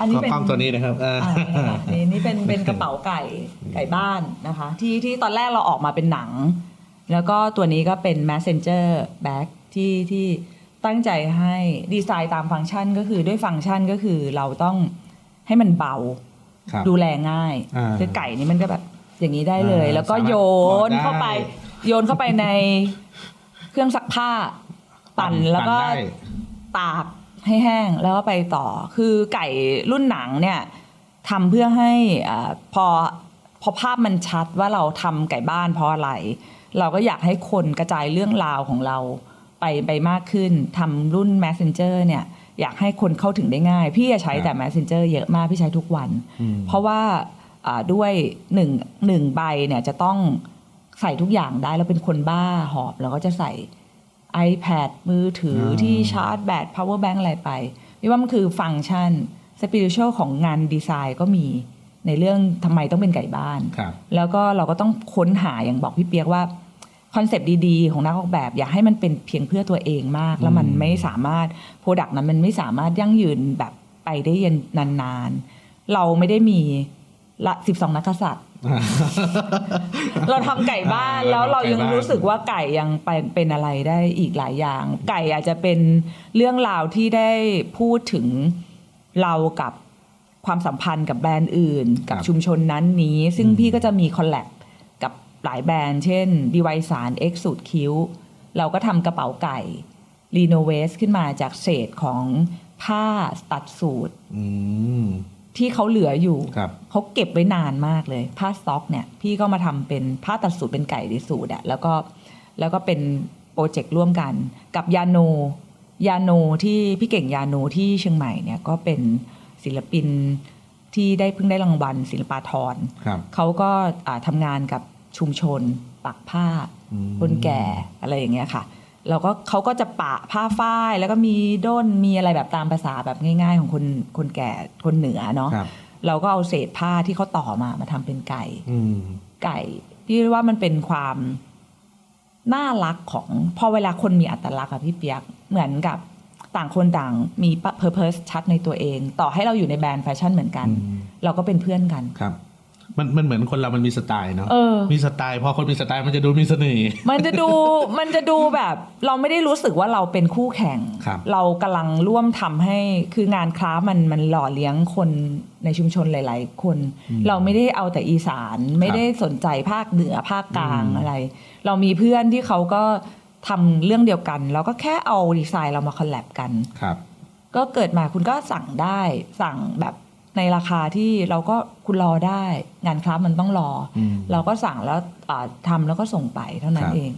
อันนี้ขอเป็นกล้องตัวนี้นะครับอ่าอ่านี่ค่ะนี่นี่เป็นเป็นกระเป๋าไก่ไก่บ้านนะคะ ที่ที่ตอนแรกเราออกมาเป็นหนัง แล้วก็ตัวนี้ก็เป็น messenger bag ที่ที่ตั้งใจให้ดีไซน์ตามฟังก์ชันก็คือด้วยฟังก์ชันก็คือเราต้องให้มันเบาครับดูแลง่ายอ่าคือไก่นี่มันก็แบบอย่างนี้ได้เลยอ่าแล้วก็สามารถโยนกอดได้เข้าไป โยนเข้าไปในเครื่องซักผ้าปั่นแล้วก็ได้ตาก ให้แห้งแล้วก็ไปต่อ คือไก่รุ่นหนังเนี่ยทำเพื่อให้อาพอพอภาพมันชัดว่าเราทำไก่บ้านเพราะอะไร เราก็อยากให้คนกระจายเรื่องราวของเราไปไปมากขึ้นทำรุ่น Messenger เนี่ยอยากให้คนเข้าถึงได้ง่าย พี่จะใช้แต่ Messenger เยอะมากพี่ใช้ทุกวันอืมเพราะว่าอ่าด้วยหนึ่งหนึ่งใบเนี่ยจะต้องใส่ทุกอย่างได้แล้วเป็นคนบ้าหอบเราก็จะใส่ iPad มือถือออที่ชาร์จแบต power bank อะไรไปพี่ว่ามันคือฟังก์ชัน spiritual ของงานดีไซน์ก็มีในเรื่องทำไมต้องเป็นไก่บ้านครับแล้วก็เราก็ต้องค้นหาอย่างบอกพี่เปียกว่าคอนเซปต์ดีๆ ของนักออกแบบ อย่าให้มันเป็นเพียงเพื่อตัวเองมาก แล้วมันอืมไม่สามารถโปรดักต์นั้นมันไม่สามารถยั่งยืนแบบไปได้ยันนานๆ เราไม่ได้มี ละสิบสองนักกษัตริย์เราทำไก่บ้านอ่าแล้วเราเราทำไก่ยังบ้านรู้สึกว่าไก่ยังเป็นเป็นอะไรได้อีกหลายอย่าง ไก่อาจจะเป็นเรื่องราวที่ได้พูดถึงเรากับความสัมพันธ์กับแบรนด์อื่น กับชุมชนนั้นนี้ ซึ่งพี่ก็จะมีคอลแลบกับหลายแบรนด์ เช่นดีไวสาร X สูตรคิ้ว เราก็ทำกระเป๋าไก่รีโนเวสขึ้นมาจากเศษของผ้าตัดสูตรอืม ที่เขาเหลืออยู่ ครับ เขาเก็บไว้นานมากเลย ผ้าสต็อกเนี่ยพี่ก็มาทำเป็นผ้าตัดสูตรเป็นไก่ในสูตรอะแล้วก็แล้วก็เป็นโปรเจกต์ร่วมกัน กับยาโน ยาโนที่พี่เก่งยาโนที่เชียงใหม่เนี่ยก็เป็นศิลปินที่ได้เพิ่งได้รางวัลศิลปาธร ครับ เขาก็อ่าทำงานกับชุมชนปักผ้า อืม คนแก่อะไรอย่างเงี้ยค่ะ แล้วก็เขาก็จะปะผ้าฝ้ายแล้วก็มีด้นมีอะไรแบบตามภาษาแบบง่าย ๆ ของคนคนแก่คนเหนือเนาะครับ เราก็เอาเศษผ้าที่เขาต่อมามาทำเป็นไก่ อืม ไก่พี่ว่ามันเป็นความน่ารักของพอเวลาคนมีอัตลักษณ์อะพี่เปียกเหมือนกับต่างคนต่างมีเพอร์เพสชัดในตัวเอง ต่อให้เราอยู่ในแบรนด์แฟชั่นเหมือนกัน อืม เราก็เป็นเพื่อนกัน ครับ มันมันเหมือนคนเรามันมีสไตล์เนาะเออมีสไตล์พอคนมีสไตล์มันจะดูมีเสน่ห์มันจะดูมันจะดูแบบ เราไม่ได้รู้สึกว่าเราเป็นคู่แข่งครับเรากำลังร่วมทำให้คืองานคราฟต์มันมันหล่อเลี้ยงคนในชุมชนหลาย ๆ คนอืมเราไม่ได้เอาแต่อีสานไม่ได้สนใจภาคเหนือภาคกลางอืมอะไร เรามีเพื่อนที่เขาก็ทำเรื่องเดียวกัน เราก็แค่เอาดีไซน์เรามาคอลแลบกันครับก็เกิดมาคุณก็สั่งได้สั่งแบบ ในราคาที่เราก็คุณรอได้ งานคราฟต์มันต้องรออมเราก็สั่งแล้วอ่าทำแล้วก็ส่งไปเท่านั้คนรับเอง